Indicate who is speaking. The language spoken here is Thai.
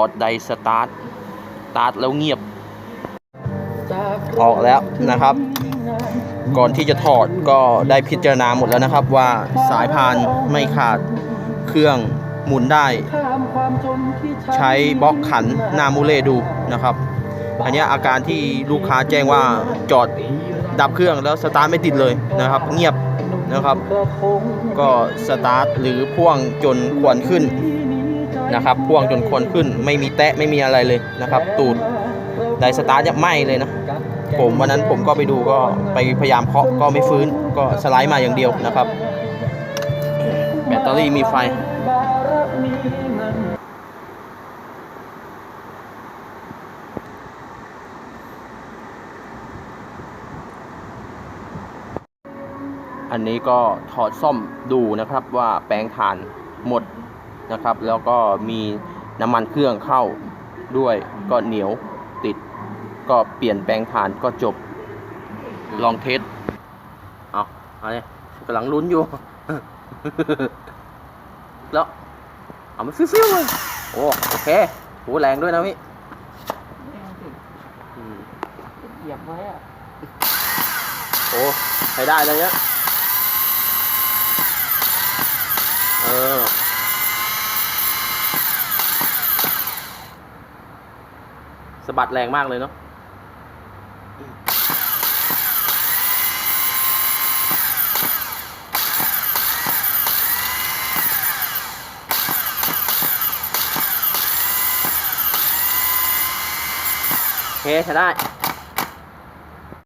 Speaker 1: อดไดสตาร์ทสตาร์ทแล้วเงียบ ออกแล้วนะครับ ก่อนที่จะถอดก็ได้พิจารณาหมดแล้วนะครับ ว่าสายพานไม่ขาดเครื่องหมุนได้ ใช้บล็อกขันหน้ามูเล่ดูนะครับ อันนี้อาการที่ลูกค้าแจ้งว่าจอดดับเครื่องแล้วสตาร์ทไม่ติดเลยนะครับ เงียบนะครับ ก็สตาร์ทหรือพ่วงจนควนขึ้น นะครับพ่วงจนคนขึ้นไม่มีแตะไม่มีอะไรเลยนะครับ ตูดไดสตาร์ทเนี่ยไหม้เลยนะผมวันนั้นผมก็ไปดูก็ไปพยายามเคาะก็ไม่ฟื้นก็สไลด์มาอย่างเดียวนะครับ แบตเตอรี่มีไฟอันนี้ก็ถอดซ่อมดูนะครับว่าแปลงถ่านหมด นะครับ แล้วก็มีน้ำมันเครื่องเข้าด้วยก็เหนียวติด ก็เปลี่ยนแปลงถ่านก็จบลองเทสเอาเอาเนี่ยกำลังลุ้นอยู่ แล้ว เอามันฟิวๆเลยโอ้โอเคโหแรงด้วยนะพี่อืม
Speaker 2: เหยียบไว้อะ
Speaker 1: โอ้ใช้ได้เลยเนี่ยเออ สะบัดแรงมากเลยเนาะโอเคใช้ได้